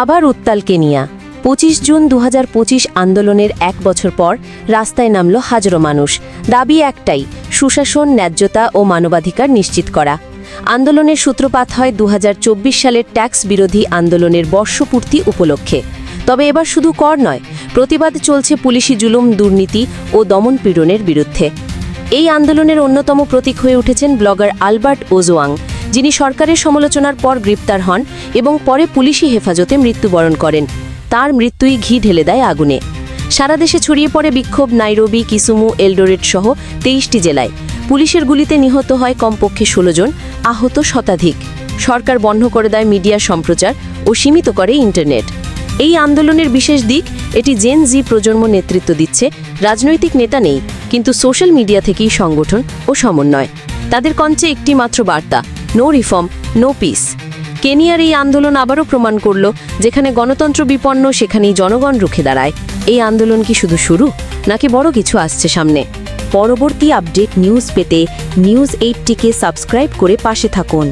আবার উত্তাল কেনিয়া। পঁচিশ জুন দু হাজার পঁচিশ আন্দোলনের এক বছর পর রাস্তায় নামল হাজারো মানুষ। দাবি একটাই, সুশাসন, ন্যায্যতা ও মানবাধিকার নিশ্চিত করা। আন্দোলনের সূত্রপাত হয় দু হাজার চব্বিশ সালের ট্যাক্স বিরোধী আন্দোলনের বর্ষপূর্তি উপলক্ষে। তবে এবার শুধু কর নয়, প্রতিবাদ চলছে পুলিশি জুলুম, দুর্নীতি ও দমনপীড়নের বিরুদ্ধে। এই আন্দোলনের অন্যতম প্রতীক হয়ে উঠেছেন ব্লগার আলবার্ট ওজোয়াং। যিনি সরকারের সমালোচনার পর গ্রেপ্তার হন এবং পরে পুলিশি হেফাজতে মৃত্যুবরণ করেন। তার মৃত্যুই ঘি ঢেলে দেয় আগুনে। সারা দেশে ছড়িয়ে পড়ে বিক্ষোভ নাইরোবি, কিসুমু, এলডোরেট সহ তেইশটি জেলায়। পুলিশের গুলিতে নিহত হয় কমপক্ষে ষোলো জন, আহত শতাধিক। সরকার বন্ধ করে দেয় মিডিয়া সম্প্রচার ও সীমিত করে ইন্টারনেট। এই আন্দোলনের বিশেষ দিক, এটি জেন জি প্রজন্ম নেতৃত্ব দিচ্ছে, রাজনৈতিক নেতা নেই, কিন্তু সোশ্যাল মিডিয়া থেকেই সংগঠন ও সমন্বয়। তাদের কঞ্চে একটি মাত্র বার্তা নো রিফর্ম নো পিস কেনিয়ার এই আন্দোলন আবারও প্রমাণ করল, যেখানে গণতন্ত্র বিপন্ন, সেখানেই জনগণ রুখে দাঁড়ায়। এই আন্দোলন কি শুধু শুরু, নাকি বড় কিছু আসছে সামনে? পরবর্তী আপডেট নিউজ পেতে নিউজ এইটটিকে সাবস্ক্রাইব করে পাশে থাকুন।